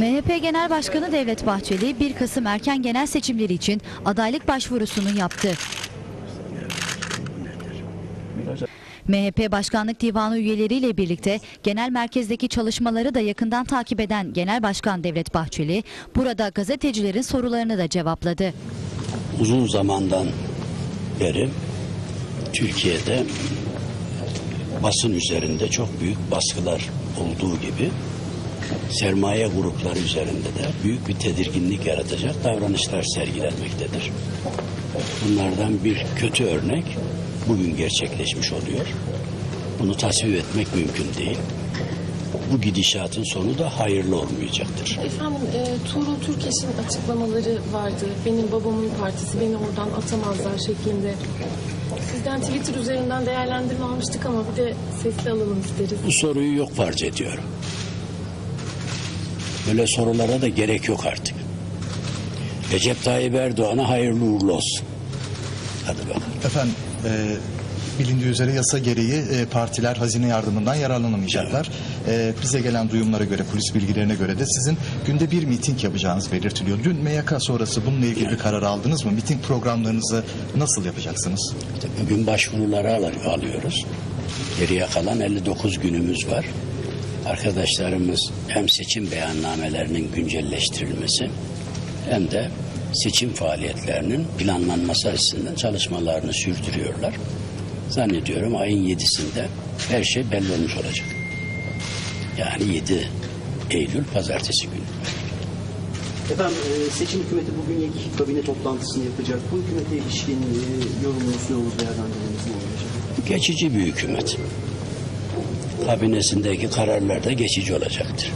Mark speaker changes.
Speaker 1: MHP Genel Başkanı Devlet Bahçeli 1 Kasım erken genel seçimleri için adaylık başvurusunu yaptı. MHP Başkanlık Divanı üyeleriyle birlikte genel merkezdeki çalışmaları da yakından takip eden Genel Başkan Devlet Bahçeli burada gazetecilerin sorularını da cevapladı.
Speaker 2: uzun zamandan beri Türkiye'de basın üzerinde çok büyük baskılar olduğu gibi sermaye grupları üzerinde de büyük bir tedirginlik yaratacak davranışlar sergilenmektedir. Bunlardan bir kötü örnek bugün gerçekleşmiş oluyor. Bunu tasvip etmek mümkün değil. Bu gidişatın sonu da hayırlı olmayacaktır.
Speaker 3: Efendim e, Tuğrul Türkeş'in açıklamaları vardı. Benim babamın partisi beni oradan atamazlar şeklinde. Sizden Twitter üzerinden değerlendirme almıştık ama bir de sesli alalım isteriz.
Speaker 2: Bu soruyu yok farz ediyorum. Böyle sorulara da gerek yok artık. Recep Tayyip Erdoğan'a hayırlı uğurlu olsun. Hadi bakalım.
Speaker 4: Efendim e, bilindiği üzere yasa gereği e, partiler hazine yardımından yararlanamayacaklar. E, bize gelen duyumlara göre, polis bilgilerine göre de sizin günde bir miting yapacağınız belirtiliyor. Dün MYK sonrası bununla ilgili bir karar aldınız mı? Miting programlarınızı nasıl yapacaksınız?
Speaker 2: İşte bugün başvuruları al- alıyoruz. Geriye kalan 59 günümüz var. Arkadaşlarımız hem seçim beyannamelerinin güncelleştirilmesi hem de seçim faaliyetlerinin planlanması açısından çalışmalarını sürdürüyorlar. Zannediyorum ayın 7'sinde her şey belli olmuş olacak. Yani 7 Eylül pazartesi günü.
Speaker 5: Efendim e, seçim hükümeti bugün ilk kabine toplantısını yapacak. Bu hükümete ilişkin e, yorumunuz, yolunuz, değerlendirmeniz ne olacak?
Speaker 2: Geçici bir hükümet. Kabinesindeki kararlar da geçici olacaktır.